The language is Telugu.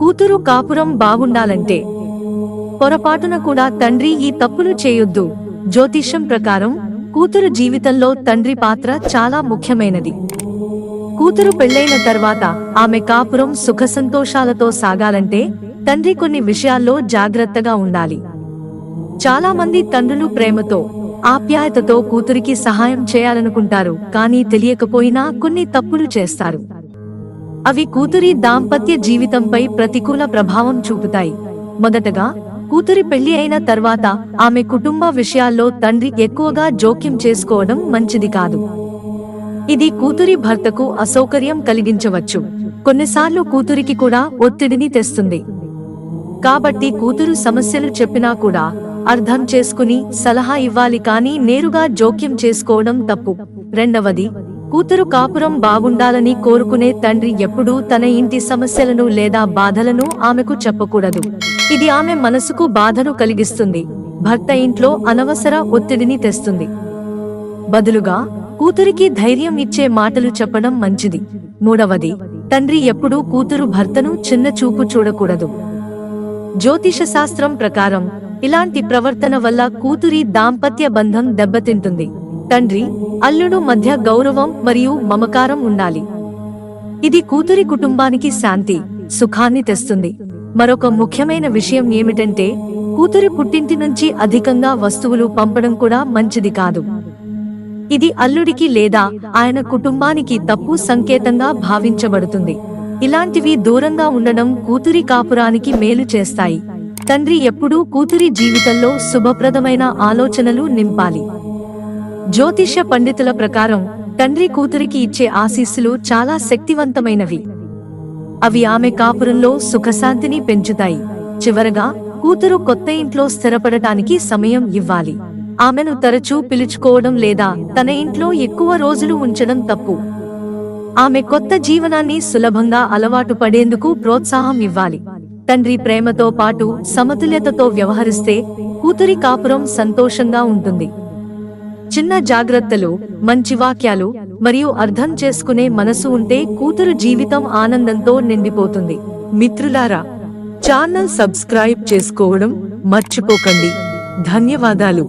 కూతురు కాపురం బాగుండాలంటే పొరపాటున కూడా తండ్రి ఈ తప్పులు చేయొద్దు. జ్యోతిష్యం ప్రకారం కూతురు జీవితంలో తండ్రి పాత్ర చాలా ముఖ్యమైనది. కూతురు పెళ్ళైన తర్వాత ఆమె కాపురం సుఖ సంతోషాలతో సాగాలంటే తండ్రి కొన్ని విషయాల్లో జాగ్రత్తగా ఉండాలి. చాలా మంది తండ్రులు ప్రేమతో ఆప్యాయతతో కూతురికి సహాయం చేయాలనుకుంటారు కానీ తెలియకపోయినా కొన్ని తప్పులు చేస్తారు. అవి కూతురి దాంపత్య జీవితంపై ప్రతికూల ప్రభావం చూపుతాయి. మొదటగా కూతురి పెళ్ళి అయిన తర్వాత ఆమె కుటుంబ విషయాల్లో తండ్రి ఎక్కువగా జోక్యం చేసుకోవడం మంచిది కాదు. ఇది కూతురి భర్తకు అసౌకర్యం కలిగించవచ్చు. కొన్నిసార్లు కూతురికి కూడా ఒత్తిడిని తెస్తుంది. కాబట్టి కూతురు సమస్యలు చెప్పినా కూడా అర్థం చేసుకుని సలహా ఇవ్వాలి కానీ నేరుగా జోక్యం చేసుకోవడం తప్పు. రెండవది కూతురు కాపురం బాగుండాలని కోరుకునే తండ్రి ఎప్పుడూ తన ఇంటి సమస్యలను లేదా బాధలను ఆమెకు చెప్పకూడదు. ఇది ఆమె మనసుకు బాధను కలిగిస్తుంది. భర్త ఇంట్లో అనవసర ఒత్తిడిని తెస్తుంది. బదులుగా కూతురికి ధైర్యం ఇచ్చే మాటలు చెప్పడం మంచిది. మూడవది తండ్రి ఎప్పుడూ కూతురు భర్తను చిన్న చూపు చూడకూడదు. జ్యోతిష శాస్త్రం ప్రకారం ఇలాంటి ప్రవర్తన వల్ల కూతురి దాంపత్య బంధం దెబ్బతింటుంది. తండ్రి అల్లుడు మధ్య గౌరవం మరియు మమకారం ఉండాలి. ఇది కూతురి కుటుంబానికి శాంతి సుఖాన్ని తెస్తుంది. మరొక ముఖ్యమైన విషయం ఏమిటంటే కూతురి పుట్టింటి నుంచి అధికంగా వస్తువులు పంపడం కూడా మంచిది కాదు. ఇది అల్లుడికి లేదా ఆయన కుటుంబానికి తప్పు సంకేతంగా భావించబడుతుంది. ఇలాంటివి దూరంగా ఉండడం కూతురి కాపురానికి మేలు చేస్తాయి. తండ్రి ఎప్పుడూ కూతురి జీవితంలో శుభప్రదమైన ఆలోచనలు నింపాలి. జ్యోతిష్య పండితుల ప్రకారం తండ్రి కూతురికి ఇచ్చే ఆశీస్సులు చాలా శక్తివంతమైనవి. అవి ఆమె కాపురంలో సుఖశాంతిని పెంచుతాయి. చివరగా కూతురు కొత్త ఇంట్లో స్థిరపడటానికి సమయం ఇవ్వాలి. ఆమెను తరచూ పిలుచుకోవడం లేదా తన ఇంట్లో ఎక్కువ రోజులు ఉంచడం తప్పు. ఆమె కొత్త జీవనాన్ని సులభంగా అలవాటు పడేందుకు ప్రోత్సాహం ఇవ్వాలి. తండ్రి ప్రేమతో పాటు సమతుల్యతతో వ్యవహరిస్తే కూతురి కాపురం సంతోషంగా ఉంటుంది. చిన్న జాగ్రత్తలు మంచి వాక్యాలు మరియు అర్థం చేసుకునే మనసు ఉంటే కూతురు జీవితం ఆనందంతో నిండిపోతుంది. మిత్రులారా ఛానల్ సబ్స్క్రైబ్ చేసుకోవడం మర్చిపోకండి. ధన్యవాదాలు.